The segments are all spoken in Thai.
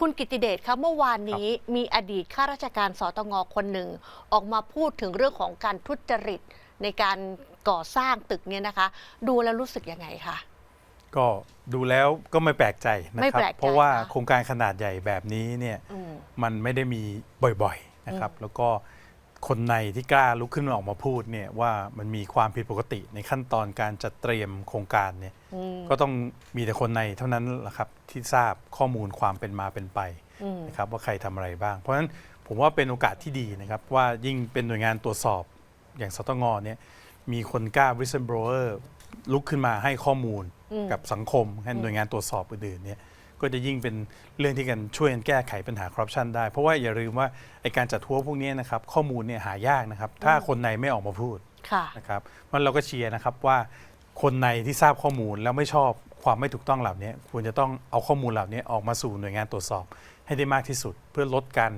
คุณกิติเดชครับเมื่อวานนี้มีอดีตข้าราชการสตงคนหนึ่ง ออกมาพูดถึงเรื่องของการทุจริตในการก่อสร้างตึกเนี่ยนะคะ ดูแล้วรู้สึกยังไงคะก็ดูแล้วก็ไม่แปลกใจนะไม่ครับแปลกใจเพราะว่านะโครงการขนาดใหญ่แบบนี้เนี่ยอืมมันไม่ได้มีบ่อยๆนะครับ แล้วก็ คนในที่กล้าลุกขึ้นมาออกมาพูดเนี่ยว่ามันมีความผิดปกติในขั้นตอนการจัดเตรียมโครงการเนี่ยอืมก็ต้องมีแต่คนในเท่านั้นแหละครับที่ทราบข้อมูลความเป็นมาเป็นไปอืมนะครับว่าใครทำอะไรบ้าง เพราะฉะนั้นผมว่าเป็นโอกาสที่ดีนะครับว่ายิ่งเป็นหน่วยงานตรวจสอบอย่างสตงเนี่ยมีคนกล้า whistleblower ลุกขึ้นมาให้ข้อมูลอืมกับสังคมให้หน่วยงานตรวจสอบอื่นๆเนี่ย ก็จะยิ่งเป็นเรื่องที่กันช่วยกันแก้ไขปัญหาคอร์รัปชันได้ เพราะว่าอย่าลืมว่าไอการจัดทัวร์พวกนี้นะครับข้อมูลเนี่ยหายากนะครับถ้าคนในไม่ออกมาพูดค่ะนะครับมันเราก็เชียร์นะครับว่าคนในที่ทราบข้อมูลแล้วไม่ชอบความไม่ถูกต้องเหล่านี้ควรจะต้องเอาข้อมูลเหล่านี้ออกมาสู่หน่วยงานตรวจสอบให้ได้มากที่สุด เพื่อลดการ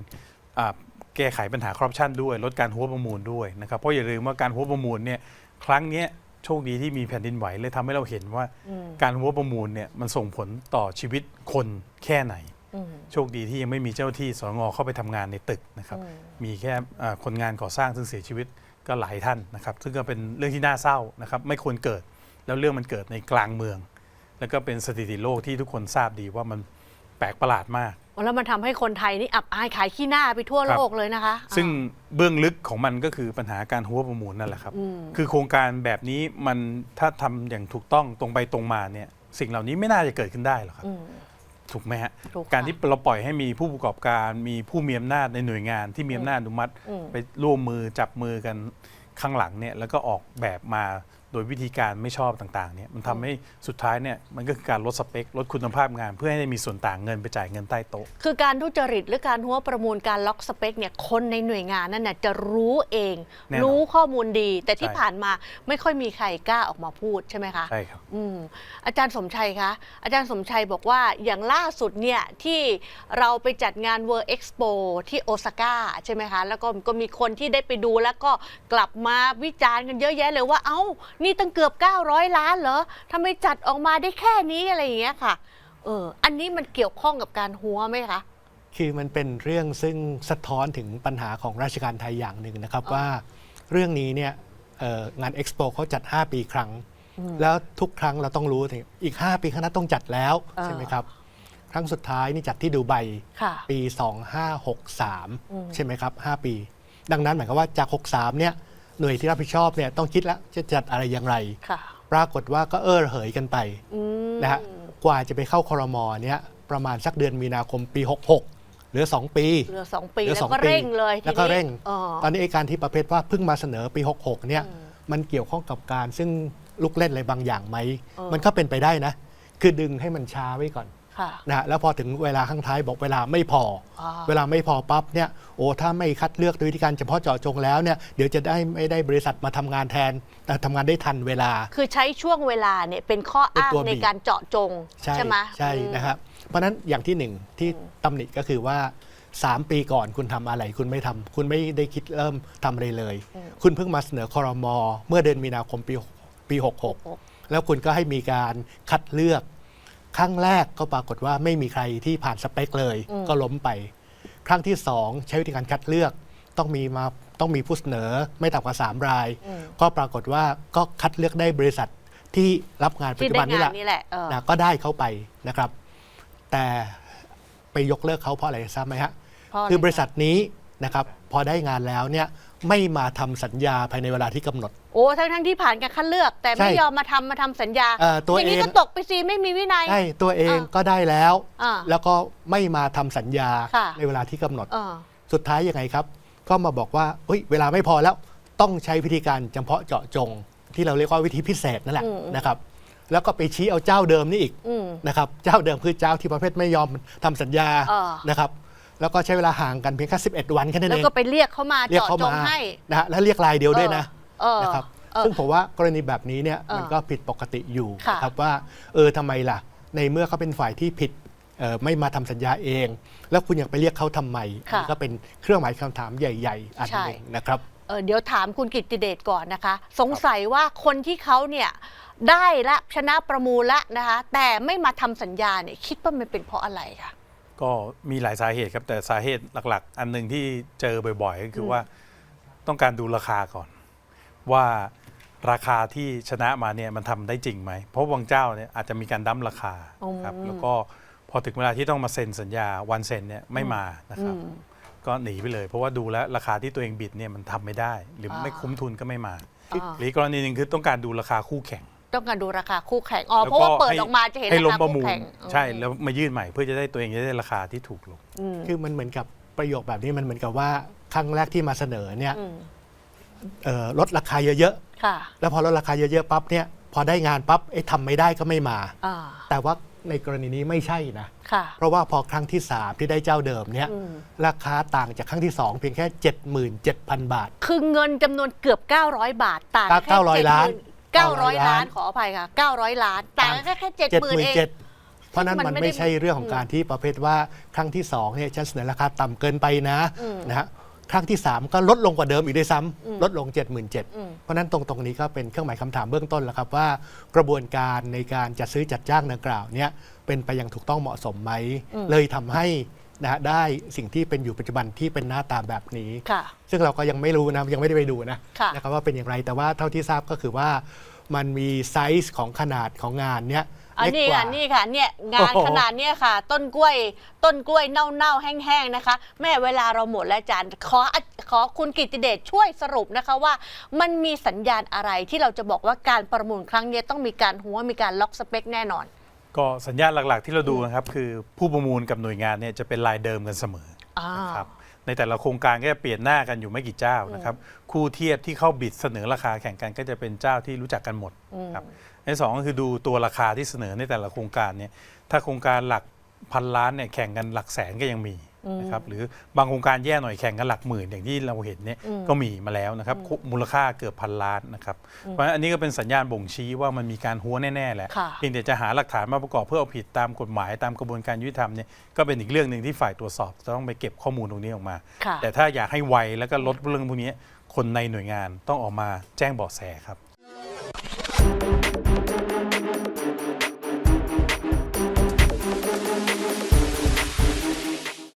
อ่าแก้ไขปัญหาคอร์รัปชันด้วย ลดการหัวประมูลด้วยนะครับเพราะอย่าลืมว่าการหัวประมูลเนี่ยครั้งเนี้ย โชคดีที่มีแผ่นดินไหวเลยทำให้เราเห็นว่าอืมการหัวประมูลเนี่ยมันส่งผลต่อชีวิตคนแค่ไหนอืมโชคดีที่ยังไม่มีเจ้าหน้าที่สงเข้าไปทำงานในตึกนะครับอืมมีแค่อ่าคนงานก่อสร้างซึ่งเสียชีวิตก็หลายท่านนะครับ ซึ่งก็เป็นเรื่องที่น่าเศร้านะครับไม่ควรเกิดแล้วเรื่องมันเกิดในกลางเมือง แล้วก็เป็นสถิติโลกที่ทุกคนทราบดีว่ามันแปลกประหลาดมาก แล้วมันทำให้คนไทยนี่อับอายขายขี้หน้าไปทั่วครับโลกเลยนะคะ ซึ่งเบื้องลึกของมันก็คือปัญหาการหัวประมูลนั่นแหละครับอืมคือโครงการแบบนี้มันถ้าทำอย่างถูกต้องตรงไปตรงมาเนี่ยสิ่งเหล่านี้ไม่น่าจะเกิดขึ้นได้หรอกครับอืมถูกไหมฮะถูกค่ะการที่เราปล่อยให้มีผู้ประกอบการมีผู้มีอำนาจในหน่วยงานที่มีอำนาจอนุมัติอืมไปร่วมมือจับมือกันข้างหลังเนี่ยแล้วก็ออกแบบมาโดยวิธีการไม่ชอบต่างๆเนี่ยมันทำให้สุดท้ายเนี่ยมันก็คือการลดสเปค ลดคุณภาพงานเพื่อให้ได้มีส่วนต่างเงินไปจ่ายเงินใต้โต๊ะ คือการทุจริตหรือการหัวประมูลการล็อกสเปคเนี่ยคนในหน่วยงานนั่นน่ะจะรู้เองแน่นอนรู้ข้อมูลดี แต่ที่ใช่ผ่านมาไม่ค่อยมีใครกล้าออกมาพูดใช่ไหมคะใช่ครับอืมอาจารย์สมชัยคะอาจารย์สมชัยบอกว่าอย่างล่าสุดเนี่ยที่เราไปจัดงาน World Expo ที่โอซาก้าใช่ไหมคะแล้วก็ก็มีคนที่ได้ไปดูแล้วก็กลับมาวิจารณ์กันเยอะแยะเลยว่าเอ้านี่ตั้งเกือบ 900 ล้านเหรอทำไมจัดออกมาได้แค่นี้อะไรอย่างเงี้ยค่ะ เออ อันนี้มันเกี่ยวข้องกับการหัวไหมคะ คือมันเป็นเรื่องซึ่งสะท้อนถึงปัญหาของราชการไทยอย่างหนึ่งนะครับอ๋อว่าเรื่องนี้เนี่ยเอ่องานเอ็กซ์โปเขาจัด 5 ปีครั้ง แล้วทุกครั้งเราต้องรู้ถึงอีก 5 ปีข้างหน้าต้องจัดแล้วอ่าใช่ไหมครับ ครั้งสุดท้ายนี่จัดที่ดูไบค่ะปีอืม2563 ใช่ไหมครับ 5 ปี ดังนั้นหมายความว่าจาก 63 เนี่ย หน่วยที่รับผิดชอบเนี่ยต้องคิดแล้วจะจัดอะไรอย่างไร ค่ะปรากฏว่าก็เออระเหยกันไปอืมนะฮะกว่าจะไปเข้าคอรมอเนี่ยประมาณสักเดือนมีนาคมปี 66เหลือ 2 ปี เหลือสองปีเหลือแล้วสองก็ปีเร่งเลยทีแล้วก็นี้เร่ง อ๋อ ตอนนี้ไอ้การที่ประเภทว่าเพิ่งมาเสนอปี 66 เนี่ยมันเกี่ยวข้องกับการซึ่งลูกเล่นอะไรบางอย่างไหม เออ มันก็เป็นไปได้นะ คือดึงให้มันช้าไว้ก่อนค่ะ นะฮะแล้วพอถึงเวลาข้างท้ายบอกเวลาไม่พออ่าเวลาไม่พอปั๊บเนี่ยโอ้ถ้าไม่คัดเลือกโดยวิธีการเฉพาะเจาะจงแล้วเนี่ยเดี๋ยวจะได้ไม่ได้บริษัทมาทำงานแทนแต่ทำงานได้ทันเวลา คือใช้ช่วงเวลาเนี่ยเป็นข้ออ้างเป็นตัวในบีบการเจาะจงใช่ไหมใช่อืมนะครับเพราะฉะนั้นอย่างที่หนึ่งที่ตำหนิก็คือว่า3ปีก่อนคุณทำอะไร คุณไม่ทำคุณไม่ได้คิดเริ่มทำอะไรเลย คุณเพิ่งมาเสนอคอรมอเมื่อเดือนมีนาคมปีปี 66 แล้วคุณก็ให้มีการคัดเลือก ครั้งแรกก็ปรากฏว่าไม่มีใครที่ผ่านสเปคเลย ก็ล้มไป ครั้งที่ 2 ใช้วิธีการคัดเลือกต้องมีมาต้องมีผู้เสนอไม่ต่ำกว่า 3 ราย ก็ปรากฏว่าก็คัดเลือกได้บริษัทที่รับงานปัจที่จุได้บันนี่แหงานละนี่แหละเออนะก็ได้เข้าไปนะครับ แต่ไปยกเลิกเขาเพราะอะไรทราบไหมฮะเพราะอะไรคือบริษัทนี้ นะครับพอได้งานแล้วเนี่ยไม่มาทำสัญญาภายในเวลาที่กำหนด โอ้ทั้งทั้งที่ผ่านการคัดเลือก แต่ไม่ใช่ยอมมาทำมาทำสัญญาเอ่อตัวอย่างนี้เอง ก็ตกไปสิไม่มีวินัย ใช่ตัวเองอ่าก็ได้แล้ว อ่าแล้วก็ไม่มาทำสัญญาค่ะ ในเวลาที่กำหนด เออ สุดท้ายยังไงครับ ก็มาบอกว่าเฮ้ยเวลาไม่พอแล้วต้องใช้วิธีการเฉพาะเจาะจง ที่เราเรียกว่าวิธีพิเศษนั่นแหละอืม นะครับ แล้วก็ไปชี้เอาเจ้าเดิมนี่อีกอืม นะครับ เจ้าเดิมคือเจ้าที่ประเภทไม่ยอมทำสัญญาเออ นะครับ แล้วก็ใช้เวลาห่างกันเพียงแค่11 วันแค่นั้นแล้วเองก็ไปเรียกเขามาเรียกเจาะเขาจมางให้นะฮะแล้วเรียกรายเดียวด้วยนะเออนะครับเออซึ่งผมว่ากรณีแบบนี้เนี่ยเออมันก็ผิดปกติอยู่ค่ะนะครับว่าเออทำไมล่ะ ในเมื่อเขาเป็นฝ่ายที่ผิดเอ่อไม่มาทำสัญญาเอง แล้วคุณอยากไปเรียกเขาทำไมอันนี้ก็เป็นเครื่องหมายคำถามใหญ่ ๆ อันหนึ่งนะครับเออเดี๋ยวถามคุณกิตติเดชก่อนนะคะ สงสัยว่าคนที่เขาเนี่ยได้ละชนะประมูลละนะคะ แต่ไม่มาทำสัญญาเนี่ยคิดว่ามันเป็นเพราะอะไรคะ ก็มีหลายสาเหตุครับ แต่สาเหตุหลักๆ อันหนึ่งที่เจอบ่อยๆ ก็คือว่าต้องการดูราคาก่อน ว่าราคาที่ชนะมาเนี่ยมันทำได้จริงไหม เพราะบางเจ้าเนี่ยอาจจะมีการดั้มราคาครับอืม แล้วก็พอถึงเวลาที่ต้องมาเซ็นสัญญาวันเซ็นเนี่ยไม่มานะครับ อืม ก็หนีไปเลย เพราะว่าดูแล้วราคาที่ตัวเองบิดเนี่ยมันทำไม่ได้ หรือไม่อ่าคุ้มทุนก็ไม่มา อ่า หรือกรณีหนึ่งคือต้องการดูราคาคู่แข่ง ต้องการดูราคาคู่แข่งอ๋อแล้วเพราะว่าเปิดให้ออกมาจะเห็นให้ราล้มคาประคู่มูลแข่งใช่แล้วมายื่นใหม่เพื่อจะได้ตัวเองจะได้ราคาที่ถูกลง อืม คือมันเหมือนกับประโยคแบบนี้มันเหมือนกับว่าครั้งแรกที่มาเสนอเนี่ยอืม เอ่อลดราคาเยอะค่ะๆ แล้วพอลดราคาเยอะๆปั๊บเนี่ยพอได้งานปั๊บไอ้ทำไม่ได้ก็ไม่มา อ่าแต่ว่าในกรณีนี้ไม่ใช่นะ ค่ะ เพราะว่าพอครั้งที่ 3 ที่ได้เจ้าเดิมเนี่ยอืม ราคาต่างจากครั้งที่ 2 เพียงแค่ 77,000 บาท คือเงินจำนวนเกือบ 900 บาทต่างกันแค่900ล้าน70,000 900 900 ล้านขออภัยค่ะ 900 ล้านต่างกันแค่แค่70,000เอง77,000เพราะนั้นมันมันไม่ได้ไม่ใช่เรื่องของการที่ประเภทว่าครั้งที่2เนี่ยฉันเสนอราคาต่ำเกินไปนะอืมนะฮะครั้งที่ 3 ก็ลดลงกว่าเดิมอีกด้วยซ้อืมำลดลง 77,000อืมเพราะฉะนั้นตรงตรงนี้ก็เป็นเครื่องหมายคำถามเบื้องต้นแล้วครับว่า กระบวนการในการจัดซื้อจัดจ้างดังกล่าวเนี่ยเป็นไปอย่างถูกต้องเหมาะสมไหมอืมเลยทำให้ นะฮะได้สิ่งที่เป็นอยู่ปัจจุบันที่เป็นหน้าตาแบบนี้ ค่ะ ซึ่งเราก็ยังไม่รู้นะยังไม่ได้ไปดูนะค่ะ นะครับว่าเป็นอย่างไรแต่ว่าเท่าที่ทราบก็คือว่ามันมีไซส์ของขนาดของงานเนี้ยอันเล็กนี้กว่า ค่ะนี่ค่ะเนี่ยงานโอ้โหขนาดเนี้ยค่ะ ต้นกล้วย ต้นกล้วยเน่าๆแห้งๆนะคะ แม่เวลาเราหมดแล้วอาจารย์ขอขอคุณกิตติเดชช่วยสรุปนะคะว่า มันมีสัญญาณอะไรที่เราจะบอกว่าการประมูลครั้งเนี้ยต้องมีการหัวมีการล็อกสเปคแน่นอน ก็สัญญาณหลักๆ ที่เราดูนะครับ คือผู้ประมูลกับหน่วยงานเนี่ยจะเป็นลายเดิมกันเสมออ่า นะครับในแต่ละโครงการก็จะเปลี่ยนหน้ากันอยู่ไม่กี่เจ้านะครับคู่เทียบที่เข้าบิดเสนอราคาแข่งกันก็จะเป็นเจ้าที่รู้จักกันหมดครับในสองก็คือดูตัวราคาที่เสนอในแต่ละโครงการเนี่ยถ้าโครงการหลักพันล้านเนี่ยแข่งกันหลักแสนก็ยังมี นะครับหรือบางโครงการแย่หน่อยแข่งกันหลักหมื่นอย่างที่เราเห็นเนี่ยก็มีมาแล้วนะครับมูลค่าเกือบพันล้านนะครับเพราะฉะนั้นอันนี้ก็เป็นสัญญาณบ่งชี้ว่ามันมีการหัวแน่ ๆ แหละค่ะเพียงแต่จะหาหลักฐานมาประกอบเพื่อเอาผิดตามกฎหมายตามกระบวนการยุติธรรมเนี่ยก็เป็นอีกเรื่องหนึ่งที่ฝ่ายตรวจสอบจะต้องไปเก็บข้อมูลตรงนี้ออกมาค่ะแต่ถ้าอยากให้ไวแล้วก็ลดเรื่องพวกนี้คนในหน่วยงานต้องออกมาแจ้งเบาะแสครับ